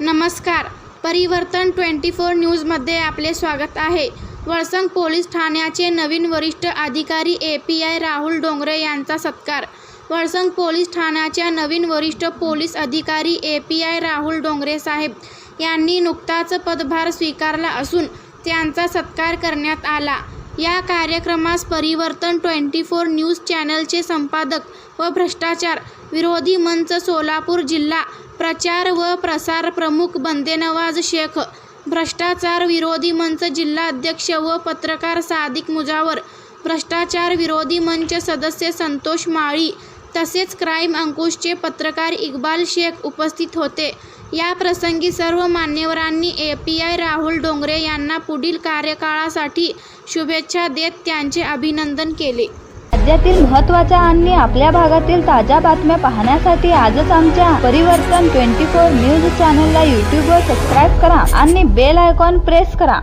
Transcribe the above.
नमस्कार. परिवर्तन twenty four न्यूजमध्ये आपले स्वागत आहे. वळसंग पोलीस ठाण्याचे नवीन वरिष्ठ अधिकारी A P I Rahul Dongre यांचा सत्कार. वळसंग पोलीस ठाण्याच्या नवीन वरिष्ठ पोलीस अधिकारी A P I Rahul Dongre साहेब यांनी नुकताच पदभार स्वीकारला असून त्यांचा सत्कार करण्यात आला. या कार्यक्रमास परिवर्तन ट्वेंटी फोर न्यूज चॅनलचे संपादक व भ्रष्टाचार विरोधी मंच सोलापूर जिल्हा प्रचार व प्रसार प्रमुख बंदेनवाज शेख भ्रष्टाचार विरोधी मंच जिल्हा अध्यक्ष व पत्रकार सादिक मुजावर भ्रष्टाचार विरोधी मंच सदस्य संतोष माळी तसेच क्राईम अंकुशचे पत्रकार इक्बाल शेख उपस्थित होते. या प्रसंगी सर्व मान्यवरांनी A P I Rahul Dongre यांना पुढील कार्यकाळासाठी शुभेच्छा देत त्यांचे अभिनंदन केले. राज्यातील महत्त्वाच्या आणि आपल्या भागातील ताज्या बातम्या पाहण्यासाठी आजच आमच्या परिवर्तन ट्वेंटी फोर न्यूज चॅनलला यूट्यूबवर सबस्क्राईब करा आणि बेल आयकॉन प्रेस करा.